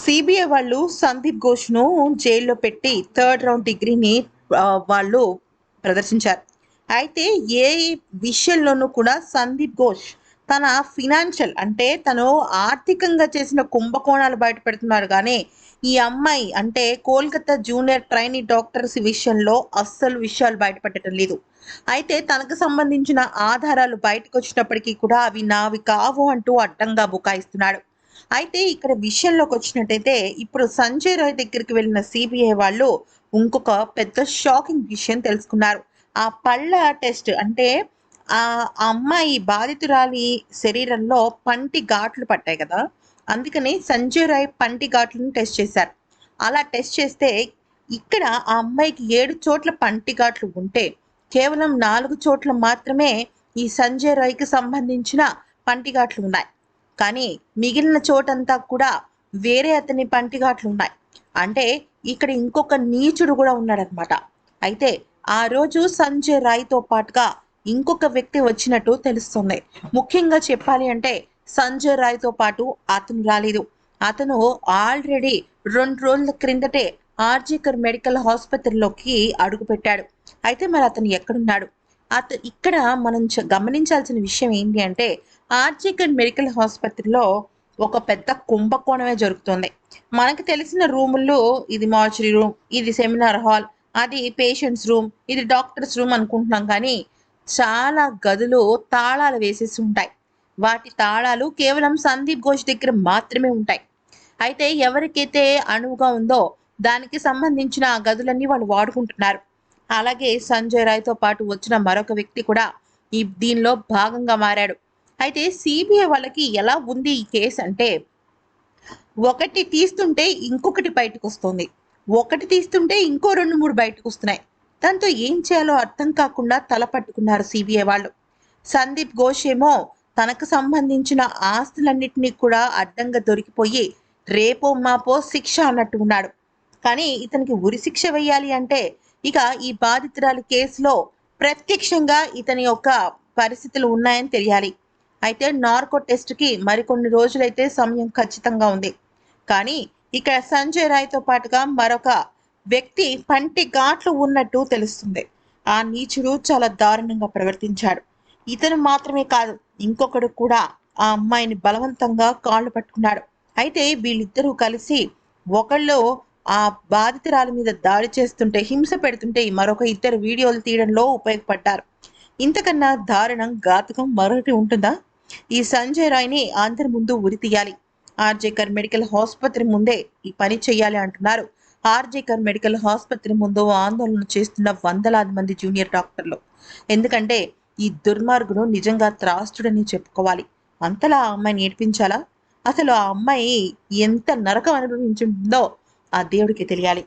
CBI వాళ్ళు సందీప్ ఘోష్ను జైల్లో పెట్టి థర్డ్ రౌండ్ డిగ్రీని వాళ్ళు ప్రదర్శించారు. అయితే ఏ విషయంలోనూ కూడా సందీప్ ఘోష్ తన ఫినాన్షియల్ అంటే తను ఆర్థికంగా చేసిన కుంభకోణాలు బయట పెడుతున్నారు. కానీ ఈ అమ్మాయి అంటే కోల్కతా జూనియర్ ట్రైనీ డాక్టర్స్ విషయంలో అస్సలు విషయాలు బయటపెట్టడం లేదు. అయితే తనకు సంబంధించిన ఆధారాలు బయటకు వచ్చినప్పటికీ కూడా అవి నావి కావు అంటూ అడ్డంగా బుకాయిస్తున్నాడు. అయితే ఇక్కడ విషయంలోకి వచ్చినట్టయితే ఇప్పుడు సంజయ్ రాయ్ దగ్గరికి వెళ్ళిన సిబిఐ వాళ్ళు ఇంకొక పెద్ద షాకింగ్ విషయం తెలుసుకున్నారు. ఆ పళ్ళ టెస్ట్ అంటే ఆ అమ్మాయి బాధితురాలి శరీరంలో పంటి ఘాట్లు పట్టాయి కదా అందుకని సంజయ్ రాయ్ పంటి ఘాట్లను టెస్ట్ చేశారు. అలా టెస్ట్ చేస్తే ఇక్కడ ఆ అమ్మాయికి ఏడు చోట్ల పంటి ఘాట్లు ఉంటే కేవలం నాలుగు చోట్ల మాత్రమే ఈ సంజయ్ రాయ్కి సంబంధించిన పంటి ఘాట్లు ఉన్నాయి. కానీ మిగిలిన చోటంతా కూడా వేరే అతని పంటిఘాట్లు ఉన్నాయి. అంటే ఇక్కడ ఇంకొక నీచుడు కూడా ఉన్నాడనమాట అయితే ఆ రోజు సంజయ్ రాయ్తో పాటుగా ఇంకొక వ్యక్తి వచ్చినట్టు తెలుస్తుంది. ముఖ్యంగా చెప్పాలి అంటే సంజయ్ రాయ్తో పాటు అతను రాలేదు. అతను ఆల్రెడీ రెండు రోజుల క్రిందటే ఆర్జీకర్ మెడికల్ ఆసుపత్రిలోకి అడుగుపెట్టాడు. అయితే మరి అతను ఎక్కడున్నాడు? అత ఇక్కడ మనం చ- గమనించాల్సిన విషయం ఏంటి అంటే ఆర్జికర్ మెడికల్ ఆసుపత్రిలో ఒక పెద్ద కుంభకోణమే జరుగుతుంది. మనకు తెలిసిన రూముల్లో ఇది మార్చరీ రూమ్ ఇది సెమినార్ హాల్ అది పేషెంట్స్ రూమ్ ఇది డాక్టర్స్ రూమ్ అనుకుంటున్నాం కానీ చాలా గదులు తాళాలు వేసేసి ఉంటాయి. వాటి తాళాలు కేవలం సందీప్ ఘోష్ దగ్గర మాత్రమే ఉంటాయి. అయితే ఎవరికైతే అణువుగా ఉందో దానికి సంబంధించిన ఆ గదులన్నీ వాళ్ళు వాడుకుంటున్నారు. అలాగే సంజయ్ రాయ్తో పాటు వచ్చిన మరొక వ్యక్తి కూడా ఈ దీనిలో భాగంగా మారాడు. అయితే సిబిఐ వాళ్ళకి ఎలా ఉంది ఈ కేసు అంటే ఒకటి తీస్తుంటే ఇంకొకటి బయటకు వస్తుంది. ఒకటి తీస్తుంటే ఇంకో రెండు మూడు బయటకు వస్తున్నాయి. దాంతో ఏం చేయాలో అర్థం కాకుండా తల పట్టుకున్నారు సిబిఐ వాళ్ళు. సందీప్ ఘోష్ ఏమో తనకు సంబంధించిన ఆస్తులన్నింటినీ కూడా అడ్డంగా దొరికిపోయి రేపో మాపో శిక్ష అన్నట్టు ఉన్నాడు. కానీ ఇతనికి ఉరి శిక్ష వేయాలి అంటే ఇక ఈ బాధితురాలి కేసులో ప్రత్యక్షంగా ఇతని యొక్క పరిస్థితులు ఉన్నాయని తెలియాలి. అయితే నార్కో టెస్ట్కి మరికొన్ని రోజులైతే సమయం ఖచ్చితంగా ఉంది. కానీ ఇక్కడ సంజయ్ రాయ్తో పాటుగా మరొక వ్యక్తి పంటి ఘాట్లు ఉన్నట్టు తెలుస్తుంది. ఆ నీచుడు చాలా దారుణంగా ప్రవర్తించాడు. ఇతను మాత్రమే కాదు ఇంకొకడు కూడా ఆ అమ్మాయిని బలవంతంగా కాళ్ళు పట్టుకున్నాడు. అయితే వీళ్ళిద్దరూ కలిసి ఒకళ్ళు ఆ బాధితురాలి మీద దాడి చేస్తుంటే హింస పెడుతుంటే మరొక ఇద్దరు వీడియోలు తీయడంలో ఉపయోగపడ్డారు. ఇంతకన్నా దారుణం ఘాతకం మరొకటి ఉంటుందా? ఈ సంజయ్ రాయ్ని అందరి ముందు ఉరి తీయాలి. ఆర్జేకర్ మెడికల్ ఆసుపత్రి ముందే ఈ పని చేయాలి అంటున్నారు. ఆర్జేకర్ మెడికల్ ఆసుపత్రి ముందు ఆందోళన చేస్తున్న వందలాది మంది జూనియర్ డాక్టర్లు. ఎందుకంటే ఈ దుర్మార్గుడు నిజంగా త్రాస్తుడని చెప్పుకోవాలి. అంతలా ఆ అమ్మాయిని నేర్పించాలా అసలు ఆ అమ్మాయి ఎంత నరకం అనుభవించుంటుందో ఆ దేవుడికి తెలియాలి.